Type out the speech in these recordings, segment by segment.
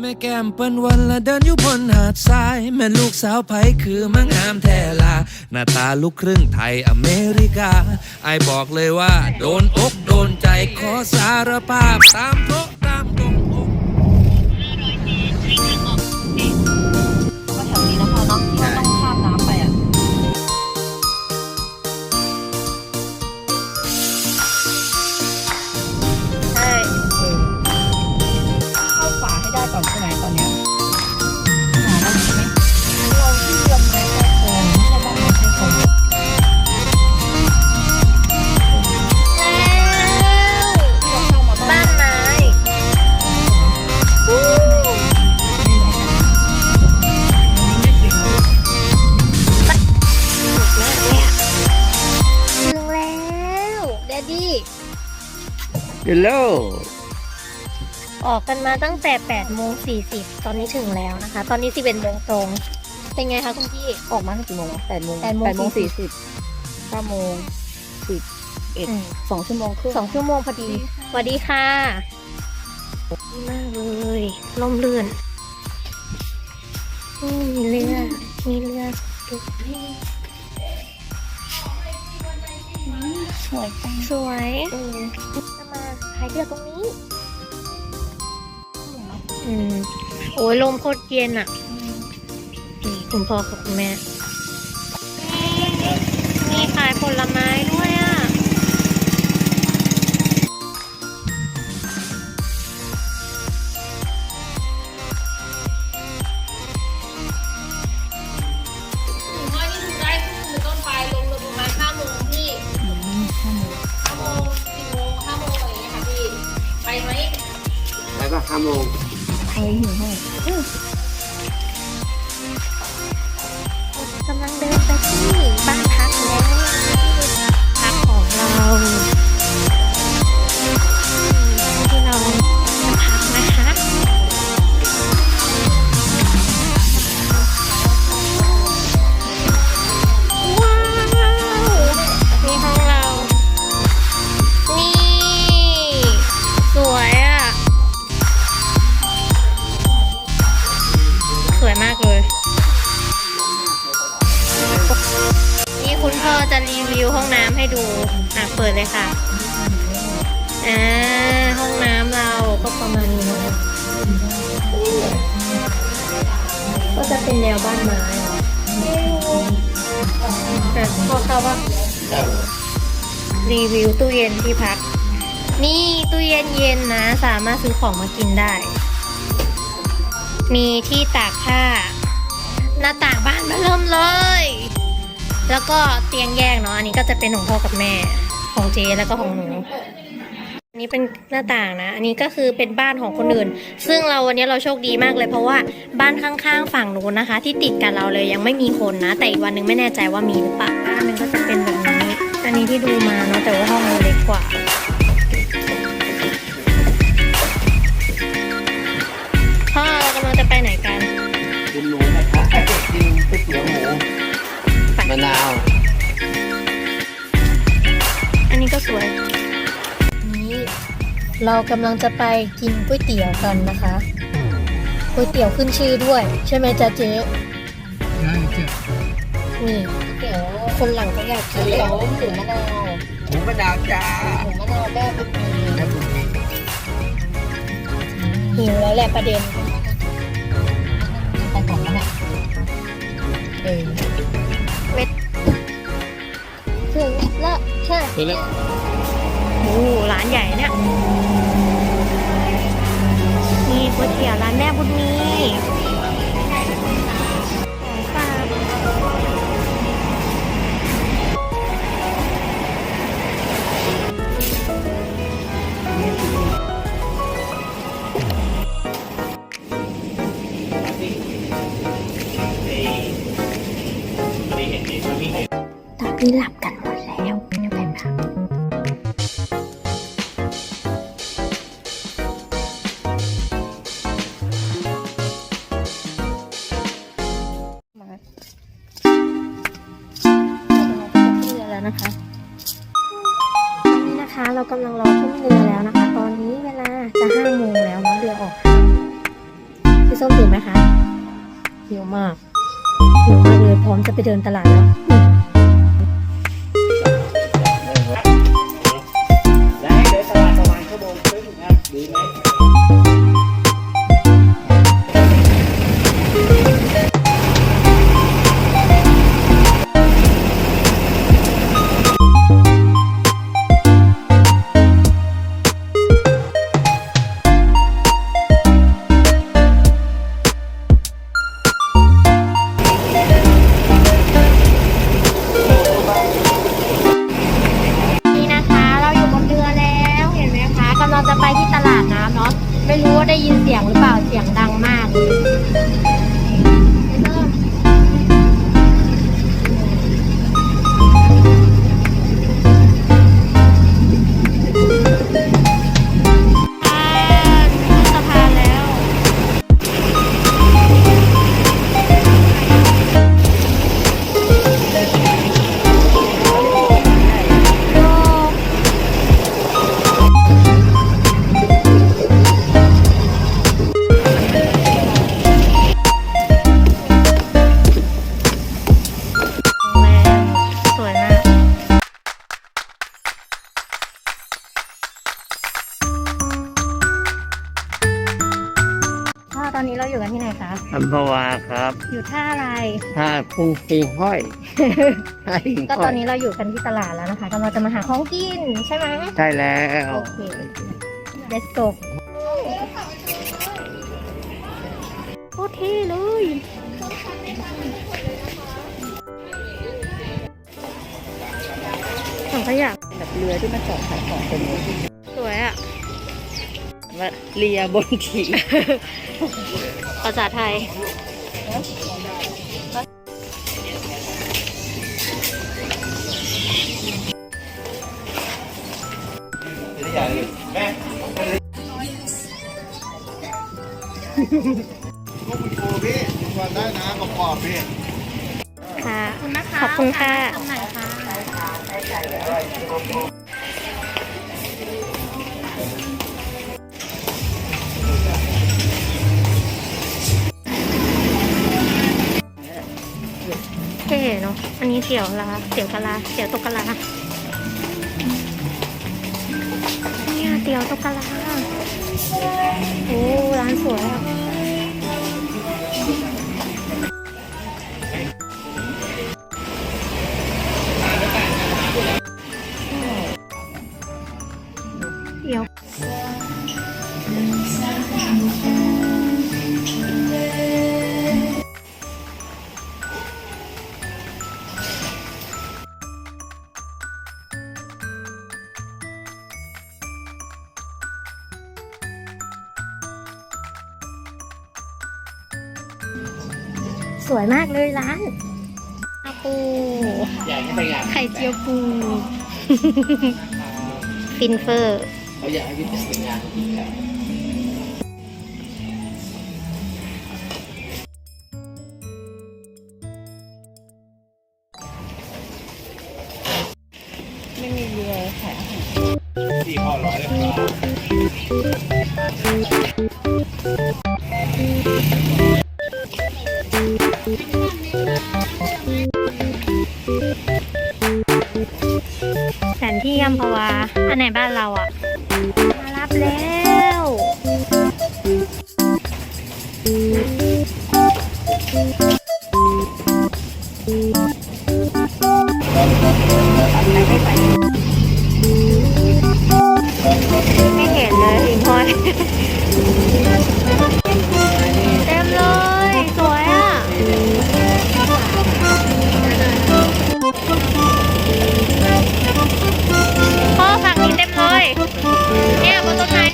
แม่แก้มเปิ้นวันละเดินอยู่บนหาดทราย แม่ลูกสาวไผคือมังงามแท้ลา หน้าตาลูกครึ่งไทยอเมริกา ไอบอกเลยว่า โดนอกโดนใจขอสารภาพตามโต๊ะ ฮัลโหลออกกันมาตั้งแต่8โมง40 ตอนนี้ถึงแล้วนะคะ ตอนนี้11โมงตรง เป็นไงคะคุณพี่ ออกมาตั้งกี่โมงแปดโมงแปดโมงแปดโมงสี่สิบเก้าโมงสิบเอ็ดอืม สองชั่วโมงครึ่งสองชั่วโมงพอดีสวัสดีค่ะดีมากเลยลมเลื่อนอืมมีเรือ มีเรือดูนี่สวยจังสวยเออจะมาพายเรือตรงนี้อืมโอ้ยลมโคตรเย็นอะคุณพ่อกับคุณแม่ มีขายผลไม้ด้วย ไปป่ะห้าโม เลยค่ะ อ่า ห้องน้ำเราก็ประมาณนี้นะคะก็จะเป็นแนวบ้านไม้เหรออะพ่อเขาว่ารีวิวตู้เย็นที่พัก นี่ตู้เย็นเย็นนะ สามารถซื้อของมากินได้ มีที่ตากผ้า หน้าต่างบ้านมาเริ่มเลย แล้วก็เตียงแยกเนาะ อันนี้ก็จะเป็นของพ่อกับแม่ ของเจแล้วก็ของหนูอันนี้เป็นหน้าต่างนะ อันนี้ก็คือเป็นบ้านของคนอื่น ซึ่งเราวันนี้เราโชคดีมากเลยเพราะว่าบ้านข้างๆฝั่งนู้นนะคะ ที่ติดกับเราเลยยังไม่มีคนนะ แต่อีกวันหนึ่งไม่แน่ใจว่ามีหรือเปล่าบ้านหนึงก็จะเป็นแบบนี้ อันนี้ที่ดูมาเนาะแต่ว่าห้องเราเล็กกว่าพ่อเรากำลังจะไปไหนกันกินหมูไหมครับกินก๋วยเตี๋ยวหมูมะนาว ก็สวย นี้เรากำลังจะไปกินก๋วยเตี๋ยวกันนะคะก๋วยเตี๋ยวขึ้นชื่อด้วย ใช่ไหมจ๊ะเจ๊นี่เดี๋ยวคนหลังก็อยากกินแล้วหมูมะนาวหมูมะนาวจ้าหมูมะนาวแม่บุญมีแล้วคุณมีหิวแล้วแหละประเด็นไปก่อนแล้วแหละเออเม็ด ถึงแล้วใช่คือแล้วโอ้ร้านใหญ่เนี่ยนี่ก๋วยเตี๋ยวร้านแม่บุญมี นนี้นะคะ เรากำลังรอขึ้นเรือแล้วนะคะ ตอนนี้เวลาจะห้าโมงแล้วนะเรือออกพี่ส้มหิวไหมคะหิวมากหิวมากเลยพร้อมจะไปเดินตลาดแล้วและให้เดินตลาดประมาณชั่วโมงครึ่งครับดีไหม พุงปีห้อยใช่ก็ตอนนี้เราอยู่กันที่ตลาดแล้วนะคะกำลังจะมาหาของกินใช่ไหมใช่แล้วโอเค let's go โคตรเท่เลยถังขยะแบบเรือที่มาจอดขายของเป็นสวยอะว่าเรียบนขี่ภาษาไทย ค่ะขอบคุณนะคะขอบคุณค่ะตรงไหนคะเท่เนาะ อันนี้เตี๋ยวละเตี๋ยวกะลาเตี๋ยวตกกะลาเนี่ยเตี๋ยวตกกะลา โอ้ ร้านสวยอะ เลยร้านอาปูอยากให้ไปงานไข่เจียวปู ฟินเฟอร์เขาอยากให้พี่ไปงานอีกแล้วไม่มีเรือขายอาหารสี่พ่อร้อยเลยครับ แผนที่อัมพวาอันไหนบ้านเราอะ มารับแล้วไม่เห็นเลยหิงห้อย เลยเนี่ยบนต้นไม้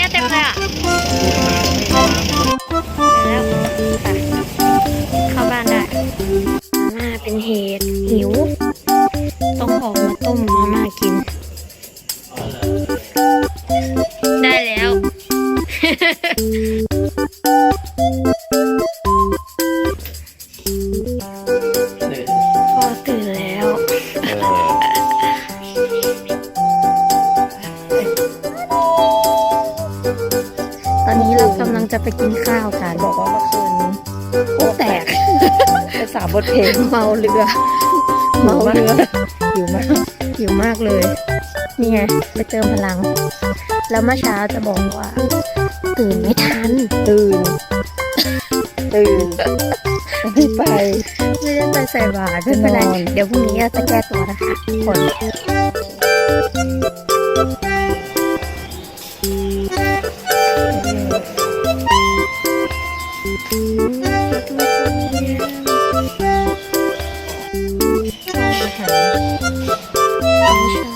ไปกินข้าวกันบอกว่าเมื่อคืนโอ้แตกไปสามบทเพลงเมาเรือเมาเรือหิวมากหิวมากเลย นี่ไงไปเติมพลัง แล้วเมื่อเช้าจะบอกว่า ตื่นไม่ทัน ตื่น ตื่นไม่ไปไม่ได้ไปใส่บาตรไม่เป็นไร เดี๋ยวพรุ่งนี้จะแก้ตัวนะคะคน Okay.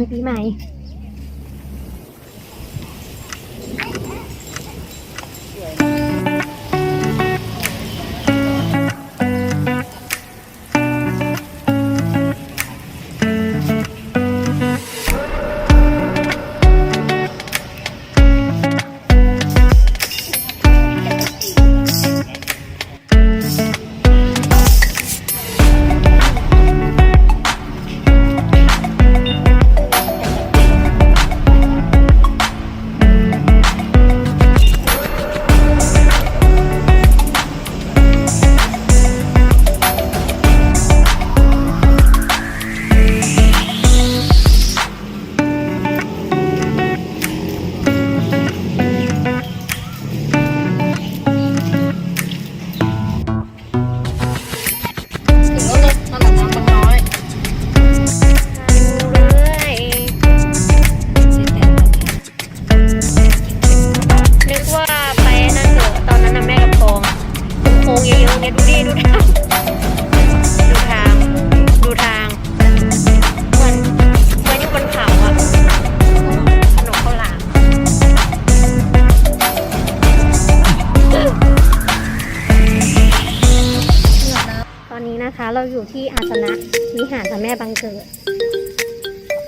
รปีใหม่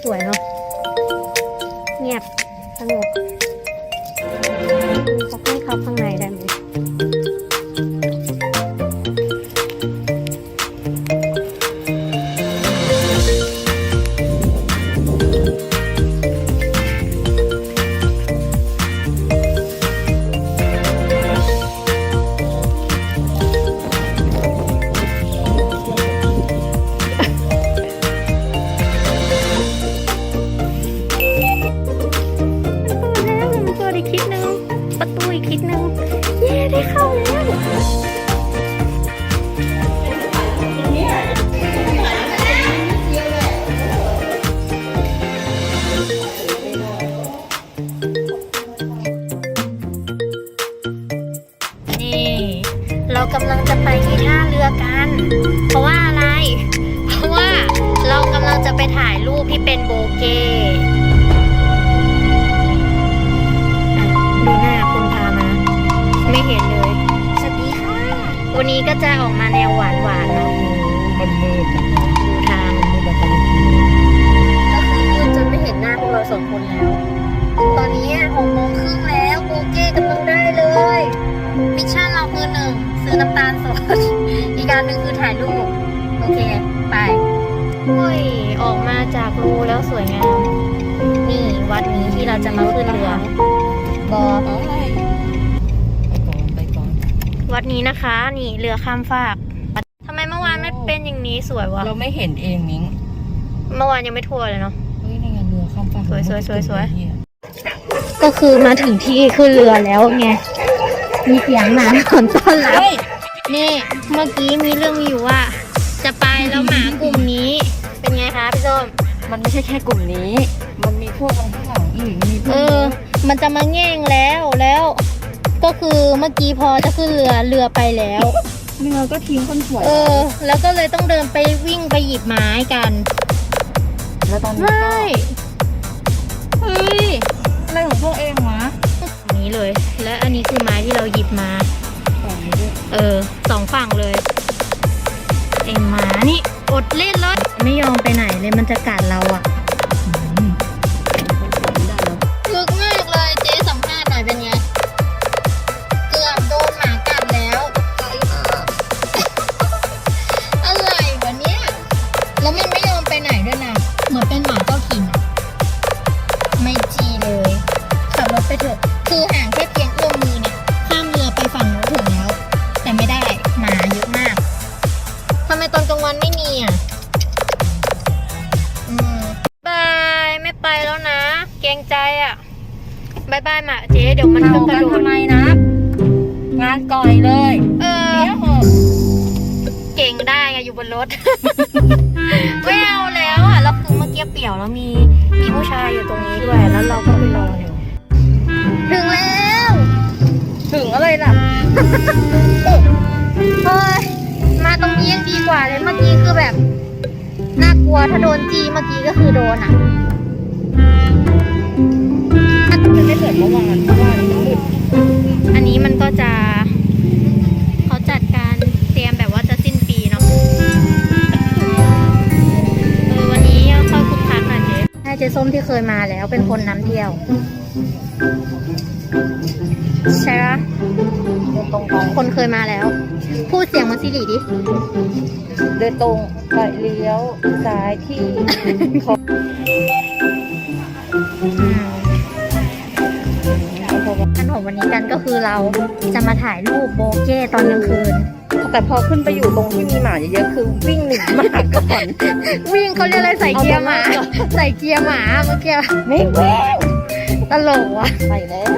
สวยเนาะ 以后 นี้นะคะ นี่เรือข้ามฟากทำไมเมื่อวานไม่เป็นอย่างนี้สวยวะเราไม่เห็นเองมิ้งเมื่อวานยังไม่ทั่วเลยเนาะเฮ้ยในงานเรือข้ามฟากสวยสวยสวยสวยเหี้ก็คือมาถึงที่ขึ้นเรือแล้วไงมีเสียงหมาหอนต้อนรับเฮ้ยนี่เมื่อกี้มีเรื่องมีอยู่ว่า จะไปแล้วหมากลุ่มนี้ เป็นไงคะพี่ส้มมันไม่ใช่แค่กลุ่มนี้ มันมีพวกข้างหลังอีกมีพวเอกอมันจะมาแง่งแล้วแล้ว ก็คือเมื่อกี้พอจะขึ้นเรือเรือไปแล้ว เรือก็ทิ้งคนสวย เออ แล้วก็เลยต้องเดินไปวิ่งไปหยิบไม้กันแล้วตอนนี้ไม่ก็เฮ้ยอะไรของพวกเองวะอันนี้เลย และอันนี้คือไม้ที่เราหยิบมาฝั่งนี้ด้วยเออสองฝั่งเลยไอ้หมานี่อดเล่นเลยไม่ยอมไปไหนเลยมันจะกัดเราอะ เจ๊เดี๋ยวมันเอาก็กกัระนโดดทำไมนะ งานก่อยเลย เออเดี๋ยวเหอะเก่งได้ไงอยู่บนรถไม่เอาแล้วอะแล้วคือเมื่อกี้เปี่ยวแล้วมีมีผู้ชายอยู่ตรงนี้ด้วย แล้วเราก็ไปรออยู่ถึงแล้ว ถึงอะไรล่ะเฮ้ยมาตรงนี้ยังดีกว่าเลยเมื่อกี้คือแบบน่ากลัวถ้าโดนจีเมื่อกี้ก็คือโดนอะ มันไม่เหมือนเมื่อวานเมื่อวานมันมืดอันนี้มันก็จะเขาจัดการเตรียมแบบว่าจะสิ้นปีเนาะเออวันนี้ค่อยคุกคักหน่อยเจ๊ให้เจ๊ส้มที่เคยมาแล้วเป็นคนน้ำเที่ยว ใช่ปะเดินตรงไปคนเคยมาแล้ว พูดเสียงเหมันซิริดิ เดินตรงไปเลี้ยวซ้ายที่เขา คือเราจะมาถ่ายรูปโบเก้ตอนกลางคืน แต่พอขึ้นไปอยู่ตรงที่มีหมาเยอะๆคือวิ่งหนีหมาก่อนวิ่งเขาเรียกอะไรใส่เกียร์หมา ใส่เกียร์หมาเมื่อกี้ไม่แววตลกว่ะไปแล้ว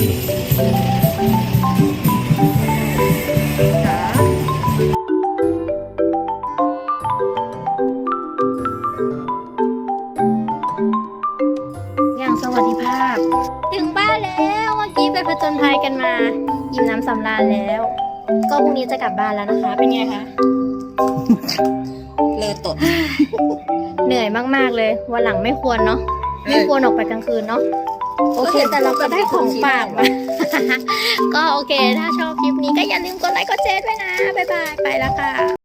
อย่างสวัสดิภาพ ถึงบ้านแล้วเมื่อกี้ไปผจญภัยกันมาอิ่มน้ำสำราญแล้ว ก็พรุ่งนี้จะกลับบ้านแล้วนะคะ เป็นไงคะ เลอตด เหนื่อยมากๆเลย วันหลังไม่ควรเนาะ ไม่ควรออกไปกลางคืนเนาะ โอเคแต่เราก็ได้ของฝากมาก็โอเค ถ้าชอบคลิปนี้ก็อย่าลืมกดไลค์กดแชร์ด้วยนะ บ๊ายบาย ไปแล้วค่ะ